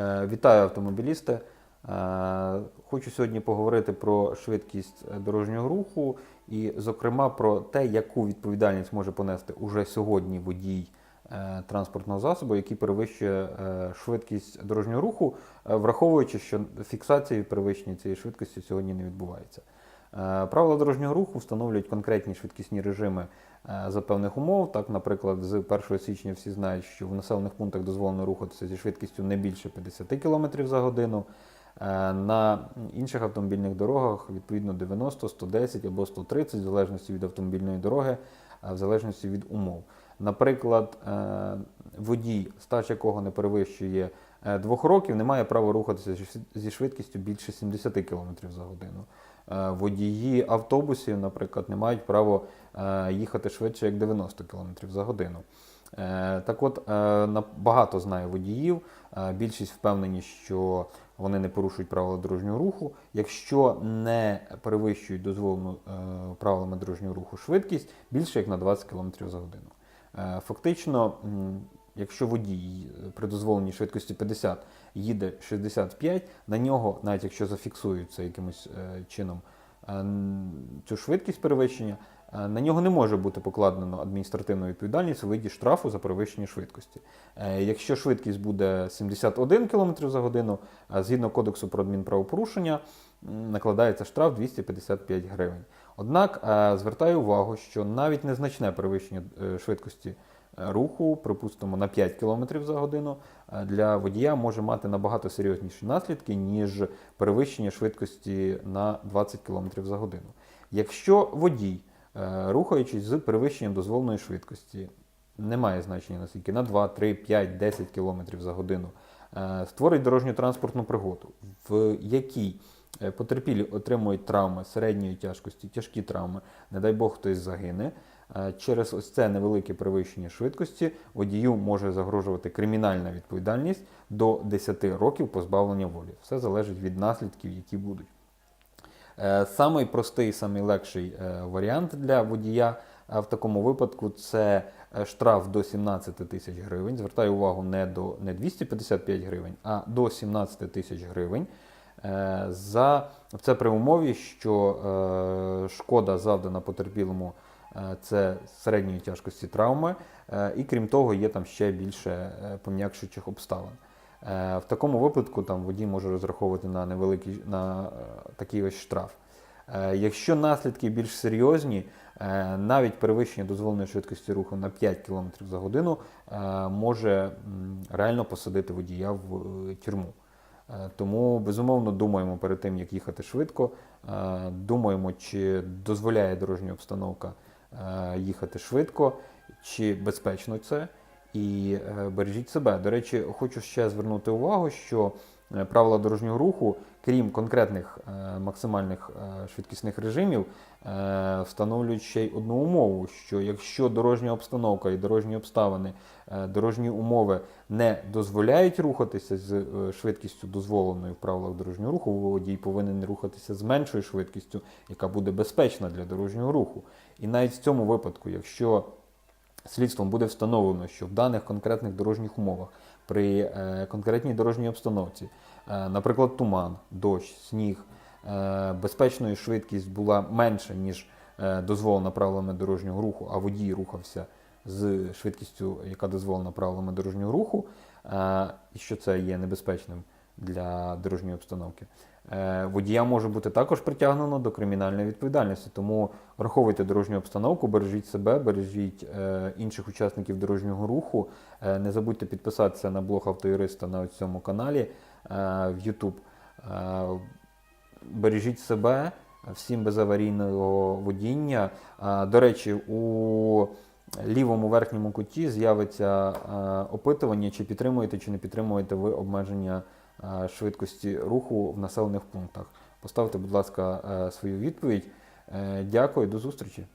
Е, Вітаю автомобілісти. Е, Хочу сьогодні поговорити про швидкість дорожнього руху і, зокрема, про те, яку відповідальність може понести уже сьогодні водій е, транспортного засобу, який перевищує швидкість дорожнього руху, враховуючи, що фіксації перевищення цієї швидкості сьогодні не відбувається. Е, Правила дорожнього руху встановлюють конкретні швидкісні режими е, за певних умов. Так, наприклад, з 1 січня всі знають, що в населених пунктах дозволено рухатися зі швидкістю не більше 50 км за годину. Е, На інших автомобільних дорогах відповідно 90, 110 або 130, в залежності від автомобільної дороги, в залежності від умов. Наприклад, водій, стаж якого не перевищує двох років, не має права рухатися зі швидкістю більше 70 км за годину. Е, Водії автобусів, наприклад, не мають права е, їхати швидше як 90 км за годину. Е, Так от, багато знає водіїв, більшість впевнені, що вони не порушують правила дорожнього руху. Якщо не перевищують дозволену правилами дорожнього руху швидкість більше як на 20 км за годину. Фактично, якщо водій е, при дозволеній швидкості 50 їде 65, на нього, навіть якщо зафіксується якимось е, чином е, цю швидкість перевищення, на нього не може бути покладено адміністративну відповідальність у виді штрафу за перевищення швидкості. Якщо швидкість буде 71 км за годину, згідно кодексу про адмінправопорушення, накладається штраф 255 гривень. Однак звертаю увагу, що навіть незначне перевищення швидкості руху, припустимо, на 5 км за годину, е, для водія може мати набагато серйозніші наслідки, ніж перевищення швидкості на 20 км за годину. Якщо водій, е, рухаючись з перевищенням дозволеної швидкості, немає значення наскільки на 2, 3, 5, 10 км за годину, е, створить дорожню транспортну пригоду, в якій потерпілі отримують травми середньої тяжкості, тяжкі травми, не дай Бог хтось загине. Е, Через ось це невелике перевищення швидкості водію може загрожувати кримінальна відповідальність до 10 років позбавлення волі. Все залежить від наслідків, які будуть. Е, Самий простий, самий легший е, варіант для водія е, в такому випадку це е, штраф до 17 тисяч гривень. Звертаю увагу не до не 255 гривень, а до 17 тисяч гривень. Е, За це при умові, що е, шкода завдана потерпілому е, це середньої тяжкості травми, і крім того, є там ще більше пом'якшуючих обставин. В такому випадку там водій може розраховувати на невеликий на такий ось штраф. Якщо наслідки більш серйозні, навіть перевищення дозволеної швидкості руху на 5 км за годину може реально посадити водія в тюрму. Е, Тому безумовно думаємо перед тим, як їхати швидко. е, Думаємо, чи дозволяє дорожня обстановка е, їхати швидко, чи безпечно це і бережіть себе. До речі, хочу ще звернути увагу, що правила дорожнього руху, крім конкретних е, максимальних е, швидкісних режимів, е, встановлюють ще й одну умову: що якщо дорожня обстановка і дорожні обставини, е, дорожні умови не дозволяють рухатися з е, швидкістю дозволеною в правилах дорожнього руху, водій повинен рухатися з меншою швидкістю, яка буде безпечна для дорожнього руху. І навіть в цьому випадку, якщо слідством буде встановлено, що в даних конкретних дорожніх умовах при е, конкретній дорожній обстановці, е, наприклад, туман, дощ, сніг, е, безпечною швидкість була менша, ніж дозволена правилами дорожнього руху, а водій рухався з швидкістю, яка дозволена правилами дорожнього руху, і що це є небезпечним для дорожньої обстановки. Е, Водія може бути також притягнено до кримінальної відповідальності, тому враховуйте дорожню обстановку, бережіть себе, бережіть е, інших учасників дорожнього руху. Е, не забудьте підписатися на блог автоюриста на цьому каналі в YouTube. Бережіть себе, всім без аварійного водіння. До речі, у лівому верхньому куті з'явиться опитування, чи підтримуєте, чи не підтримуєте ви обмеження швидкості руху в населених пунктах. Поставте, будь ласка, е, свою відповідь. Е, Дякую, до зустрічі.